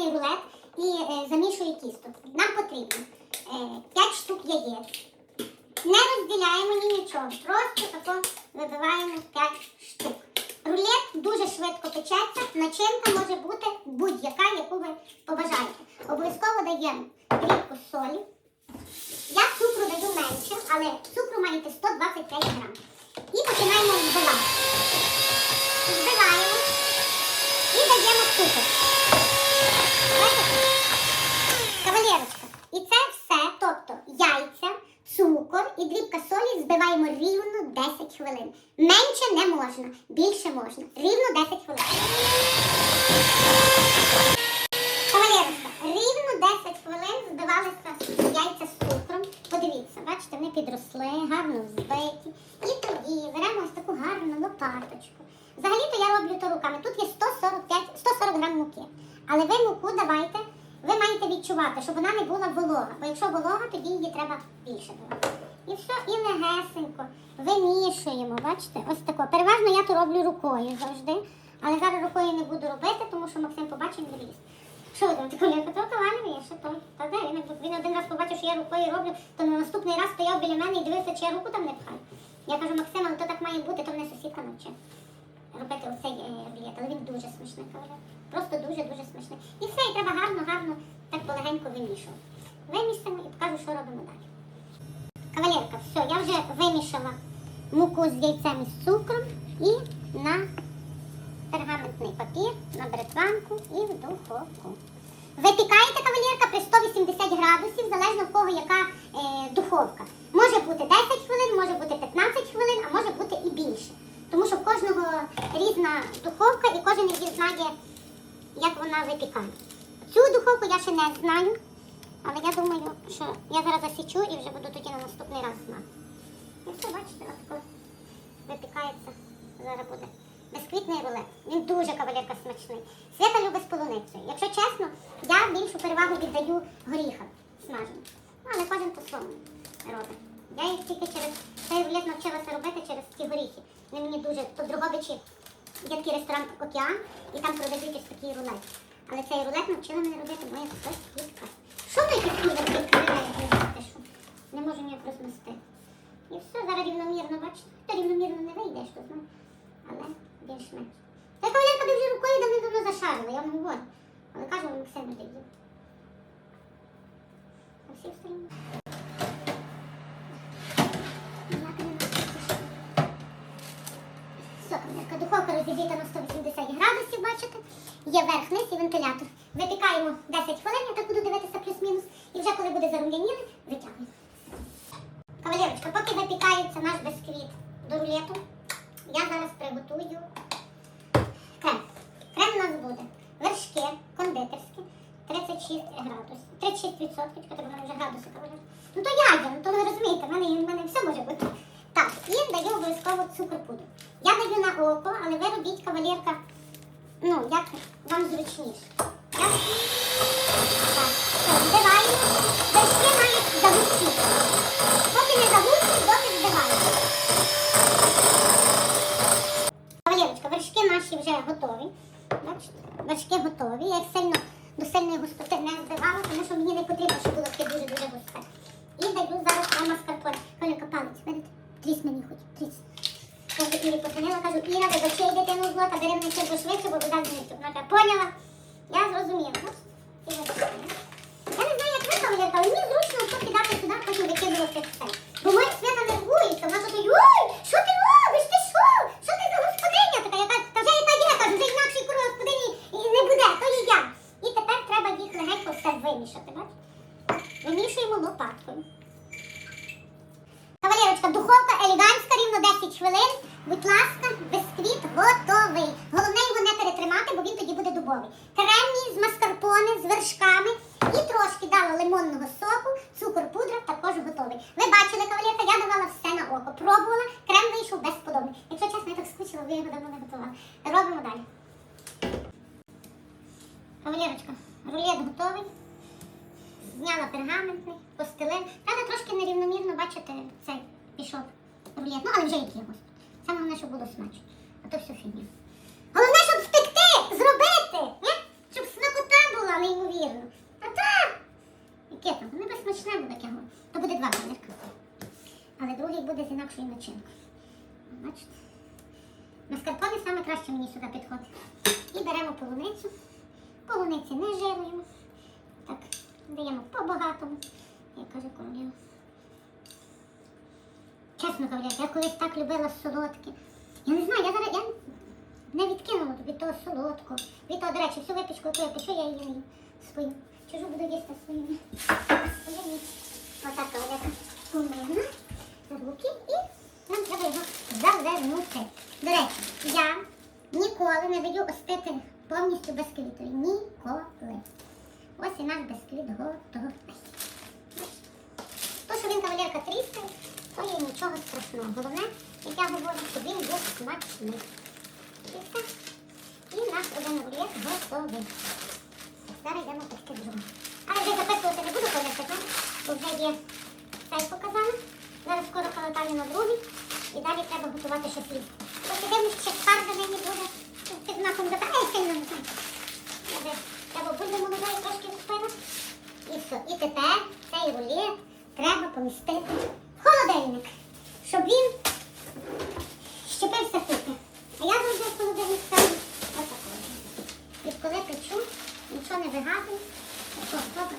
пергаментний рулет і е, замішую тісто. Нам потрібно е, 5 штук яєць. Не розділяємо ні нічого, просто тако вибиваємо 5 штук. Рулет дуже швидко печеться, начинка може бути будь-яка, яку ви побажаєте. Обов'язково даємо дрібку солі. Я цукру даю менше, але цукру маєте 125 грам. І починаємо збивати. Збиваємо і даємо цукор. Бачите? Кавалерочка, і це все, тобто яйця, цукор і дрібка солі збиваємо рівно 10 хвилин. Менше не можна, більше можна. Рівно 10 хвилин. Рівно 10 хвилин збивалися яйця з цукром. Подивіться, бачите, вони підросли, гарно взбиті. І тоді беремо ось таку гарну лопаточку. Взагалі-то я роблю то руками. Тут є 145, 140 грам муки. Але ви муку давайте, ви маєте відчувати, щоб вона не була волога. Бо якщо волога, тоді її треба більше давати. І все, і легесенько вимішуємо. Бачите, ось тако. Переважно я то роблю рукою завжди. Але зараз рукою не буду робити, тому що Максим побачив не ліз. Що ви думаєте, коли то я ще той. Та де він, він один раз побачив, що я рукою роблю, то на наступний раз стояв біля мене і дивився, чи я руку там не пхаю. Я кажу, Максим, але то так має бути, то мене сусідка навчить робити оцей е, рулет, але він дуже смачний кавалер. Просто дуже-дуже смачний. І все, і треба гарно-гарно так полегенько вимішувати. Вимішаємо і покажу, що робимо далі. Кавалерка, все, я вже вимішала муку з яйцем і з цукром і на пергаментний папір, на бритванку і в духовку. Випікаєте кавалерка при 180 градусів, залежно в кого яка е, духовка. Може бути 10 хвилин, може бути 15 хвилин, а може бути і більше. Тому що в кожного різна духовка і кожен її знає, як вона випікає. Цю духовку я ще не знаю, але я думаю, що я зараз засічу і вже буду тоді на наступний раз знати. І все, бачите, отако випікається. Зараз буде. Безквітний рулет. Він дуже кавалерка смачний. Свята любить з полуницею. Якщо чесно, я більшу перевагу віддаю горіхам смаженим. Ну, але кожен по-своєму робить. Я їх тільки через цей рулет навчилася робити через ці горіхи. Вони мені дуже по Дрогобичі є такий ресторан Океан, і там продають ось такий рулет. Але цей рулет навчила мене робити моя сусідка. Що такі великі? Не можу ніяк розмістити. І все, зараз рівномірно, бачите? Та рівномірно не вийде, що знаю. Але більш-менш. Та кавалерка би вже рукою давно зашарила, я вам говорю. Але кажу, Максим не дає. А всі остальні. Все, кавалерка, духовка розігріта на 180 градусів, бачите? Є верх, низ і вентилятор. Випікаємо 10 хвилин, я так буду дивитися плюс-мінус. І вже коли буде зарум'яніли, витягуємо. Кавалерочка, поки випікається наш бисквіт до рулету, я зараз приготую крем. Крем у нас буде вершки кондитерські, 36 градусів. 36 відсотків, чекайте, бо в мене вже градуси кавалер. Ну то я, ну то ви розумієте, в мене, в мене все може бути. Так, і даю обов'язково цукор пудру. Я даю на око, але ви робіть кавалерка, ну, як вам зручніше. Я... Збиваємо. Вершки мають загустіти. Поки не загустять, доки. Кавалерочка, вершки наші вже готові. Бачите, вершки готові. Я їх сильно до сильної густоти не збивала, тому що мені не потрібно, щоб було таке дуже-дуже густе. І даю зараз на маскарпоне. Кавалерка, палець, видите? Тріс мені хоч, тріс. Кажу, Ірі позвонила, кажу, Іра, ви до чиї дитину з лота, бери мене ще швидше, бо вода знищу. Вона каже, поняла? Я зрозуміла. Я не знаю, як ви кавалерка, але мені зручно все кидати сюди, потім викидувати все. Бо моя свята нервується, вона тут, ой, що ти робиш, ти що? Що ти за господиня така? Я кажу, та вже яка є, кажу, вже інакшої кури господині не буде, то є я. І тепер треба їх легенько все вимішати, бачите? Вимішуємо лопаткою. Кавалерочка, духовка елегантська, рівно 10 хвилин. Будь ласка, бисквіт готовий. Головне його не перетримати, бо він тоді буде дубовий. Кремні з маскарпоне, з вершками і трошки дала лимонного соку, цукор, пудра також готовий. Ви бачили, кавалерка, я давала все на око. Пробувала, крем вийшов безподобний. Якщо чесно, я так скучила, ви його давно не готувала. Робимо далі. Кавалерочка, рулет готовий. Зняла пергаментний, постелин. Треба трошки нерівномірно, бачите, цей пішов рулет. Ну, але вже який господи. Саме головне, щоб було смачно. А то все фігня. Головне, щоб втекти, зробити, не? щоб смакота була, не інакшою начинкою. Бачите? Маскарпоне саме краще мені сюди підходить. І беремо полуницю. Полуниці не жируємо. Так, даємо по-багатому, як каже королева. Чесно говоря, я колись так любила солодке. Я не знаю, я зараз я не відкинула від того солодкого. Від того, до речі, всю випічку, яку я пишу, я її свою. Чужу буду їсти свою. Свою ні. Отак кавалерка помила руки і нам треба його завернути. До речі, я ніколи не даю остити повністю безквітові. Ніколи. Ось і наш безквіт готовий. То, що він кавалерка тріскає, то є нічого страшного. Головне, як я говорю, щоб він був смачний. І наш один рулет готовий. Зараз йдемо пекти другу. Але вже записувати не буду, коли бо вже є цей показали. Зараз скоро полетаю на другий. І далі треба готувати щось ліс. Поки дивлюсь, чи фарби нині буде під знаком ДП. Ей, сильно не знаю. Я треба бульби молодої трошки купила. І все. І тепер цей рулет треба помістити в холодильник, щоб він щепився тут. А я завжди в холодильник ставлю отако. І коли печу, нічого не вигадую. Добре.